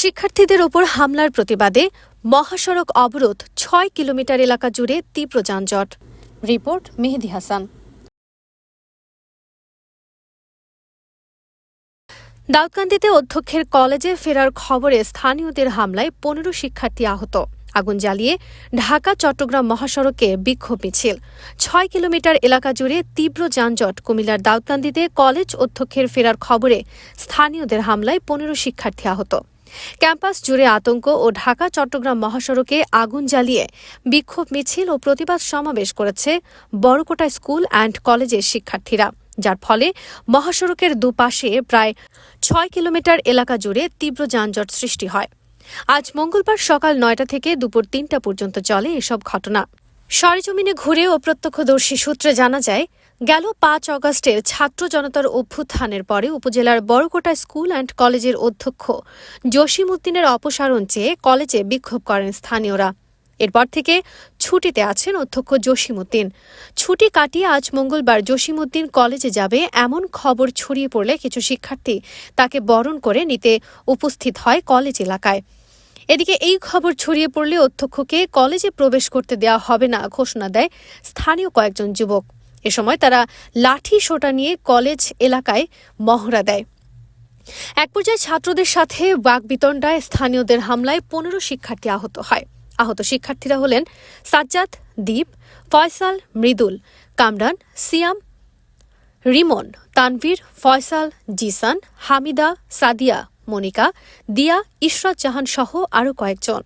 শিক্ষার্থীদের ওপর হামলার প্রতিবাদে মহাসড়ক অবরোধ ছয় কিলোমিটার এলাকা জুড়ে তীব্র যানজট। রিপোর্ট মেহেদি হাসান। দাউদকান্দিতে অধ্যক্ষের কলেজে ফেরার খবরে স্থানীয়দের হামলায় পনেরো শিক্ষার্থী আহত। আগুন জ্বালিয়ে ঢাকা চট্টগ্রাম মহাসড়কে বিক্ষোভ মিছিল। ছয় কিলোমিটার এলাকা জুড়ে তীব্র যানজট কুমিল্লার দাউদকান্দিতে কলেজ অধ্যক্ষের ফেরার খবরে স্থানীয়দের হামলায় পনেরো শিক্ষার্থী আহত। ক্যাম্পাস জুড়ে আতঙ্ক ও ঢাকা, চট্টগ্রাম মহাসড়কে আগুন জ্বালিয়ে বিক্ষোভ মিছিল ও প্রতিবাদ সমাবেশ করেছে বড়কোটা স্কুল অ্যান্ড কলেজের শিক্ষার্থীরা। যার ফলে মহাসড়কের দুপাশে প্রায় ছয় কিলোমিটার এলাকা জুড়ে তীব্র যানজট সৃষ্টি হয়। আজ মঙ্গলবার সকাল নয়টা থেকে দুপুর তিনটা পর্যন্ত চলে এসব ঘটনা। সরেজমিনে ঘুরে ও প্রত্যক্ষদর্শী সূত্রে জানা যায় গেল পাঁচ অগস্টের ছাত্র জনতার অভ্যুত্থানের পরে উপজেলার বড়কোটা স্কুল অ্যান্ড কলেজের অধ্যক্ষ জসিম উদ্দিনের অপসারণ চেয়ে কলেজে বিক্ষোভ করেন স্থানীয়রা। এরপর থেকে ছুটিতে আছেন অধ্যক্ষ জসিমউদ্দিন। ছুটি কাটিয়ে আজ মঙ্গলবার জসিমউদ্দিন কলেজে যাবে এমন খবর ছড়িয়ে পড়লে কিছু শিক্ষার্থী তাকে বরণ করে নিতে উপস্থিত হয় কলেজ এলাকায়। এদিকে এই খবর ছড়িয়ে পড়লে অধ্যক্ষকে কলেজে প্রবেশ করতে দেওয়া হবে না ঘোষণা দেয় স্থানীয় কয়েকজন যুবক। এ সময় তারা লাঠি সোটা নিয়ে কলেজ এলাকায় মহড়া দেয়। এক পর্যায়ে ছাত্রদের সাথে বাগবিতণ্ডায় স্থানীয়দের হামলায় পনেরো শিক্ষার্থী আহত হয়। আহত শিক্ষার্থীরা হলেন সাজ্জাদ দ্বীপ ফয়সাল, মৃদুল, কামরান, সিয়াম, রিমন, তানভীর, ফয়সাল, জিসান, হামিদা, সাদিয়া, মনিকা, দিয়া, ইশরাত জাহান সহ আরও কয়েকজন।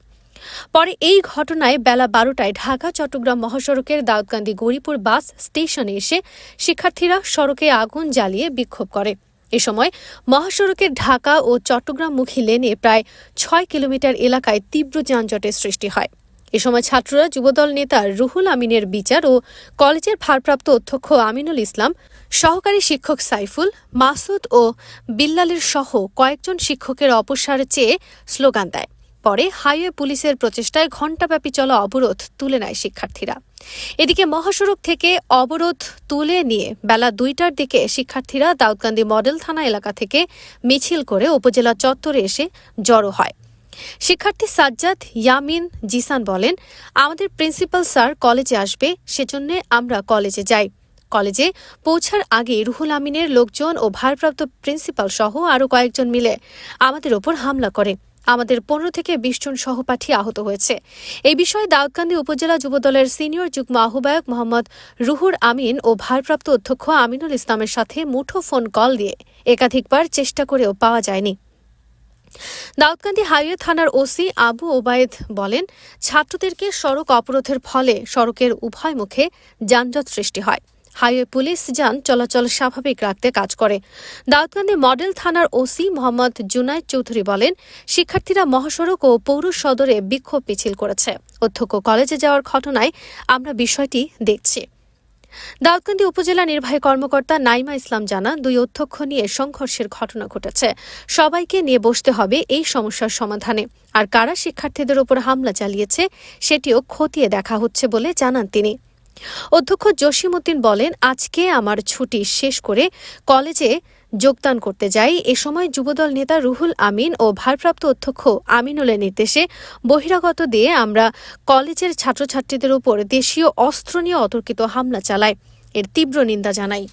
পরে এই ঘটনায় বেলা বারোটায় ঢাকা, চট্টগ্রাম মহাসড়কের দাউদকান্দি গৌরীপুর বাস স্টেশনে এসে শিক্ষার্থীরা সড়কে আগুন জ্বালিয়ে বিক্ষোভ করে। এ সময় মহাসড়কের ঢাকা ও চট্টগ্রামমুখী লেনে প্রায় ছয় কিলোমিটার এলাকায় তীব্র যানজটের সৃষ্টি হয়। এ সময় ছাত্ররা, যুবদল নেতা রুহুল আমিনের বিচার ও কলেজের ভারপ্রাপ্ত অধ্যক্ষ আমিনুল ইসলাম, সহকারী শিক্ষক সাইফুল, মাসুদ ও বিল্লালের সহ কয়েকজন শিক্ষকের অপসার চেয়ে স্লোগান দেয়। পরে হাইওয়ে পুলিশের প্রচেষ্টায় ঘণ্টাব্যাপী চলা অবরোধ তুলে নেয় শিক্ষার্থীরা। এদিকে মহাসড়ক থেকে অবরোধ তুলে নিয়ে বেলা দুইটার দিকে শিক্ষার্থীরা দাউদকান্দি মডেল থানা এলাকা থেকে মিছিল করে উপজেলা চত্বরে এসে জড়ো হয়। শিক্ষার্থী সাজ্জাদ ইয়ামিন জিসান বলেন, আমাদের প্রিন্সিপাল স্যার কলেজে আসবে, সেজন্য আমরা কলেজে যাই। কলেজে পৌঁছার আগে রুহুল আমিনের লোকজন ও ভারপ্রাপ্ত প্রিন্সিপাল সহ আরও কয়েকজন মিলে আমাদের ওপর হামলা করে। আমাদের পনেরো থেকে বিশ জন সহপাঠী আহত হয়েছে। এই বিষয়ে দাউদকান্দি উপজেলা যুবদলের সিনিয়র যুগ্ম আহ্বায়ক মোহাম্মদ রুহুর আমিন ও ভারপ্রাপ্ত অধ্যক্ষ আমিনুল ইসলামের সাথে মুঠো ফোন কল দিয়ে একাধিকবার চেষ্টা করেও পাওয়া যায়নি। দাউদকান্দি হাইওয়ে থানার ওসি আবু ওবায়েদ বলেন, ছাত্রদেরকে সড়ক অবরোধের ফলে সড়কের উভয় মুখে যানজট সৃষ্টি হয়। হাইওয়ে পুলিশ যান, চলাচল স্বাভাবিক রাখতে কাজ করে। দাউদকান্দি মডেল থানার ওসি মোহাম্মদ জুনায়দ চৌধুরী বলেন, শিক্ষার্থীরা মহাসড়ক ও পৌর সদরে বিক্ষোভ মিছিল করেছে। অধ্যক্ষ কলেজে যাওয়ার ঘটনায় আমরা বিষয়টি দেখছি। দাউদকান্দি উপজেলা নির্বাহী কর্মকর্তা নাইমা ইসলাম জানান, দুই অধ্যক্ষ নিয়ে সংঘর্ষের ঘটনা ঘটেছে। সবাইকে নিয়ে বসতে হবে এই সমস্যার সমাধানে। আর কারা শিক্ষার্থীদের উপর হামলা চালিয়েছে, সেটিও খতিয়ে দেখা হচ্ছে বলে জানান তিনি। অধ্যক্ষ জসিমউদ্দিন বলেন, আজকে আমার ছুটি শেষ করে কলেজে যোগদান করতে যাই। এ সময় যুবদল নেতা রুহুল আমিন ও ভারপ্রাপ্ত অধ্যক্ষ আমিনুলের নির্দেশে বহিরাগত দিয়ে আমরা কলেজের ছাত্রছাত্রীদের উপর দেশীয় অস্ত্র নিয়ে অতর্কিত হামলা চালায় এর তীব্র নিন্দা জানাই।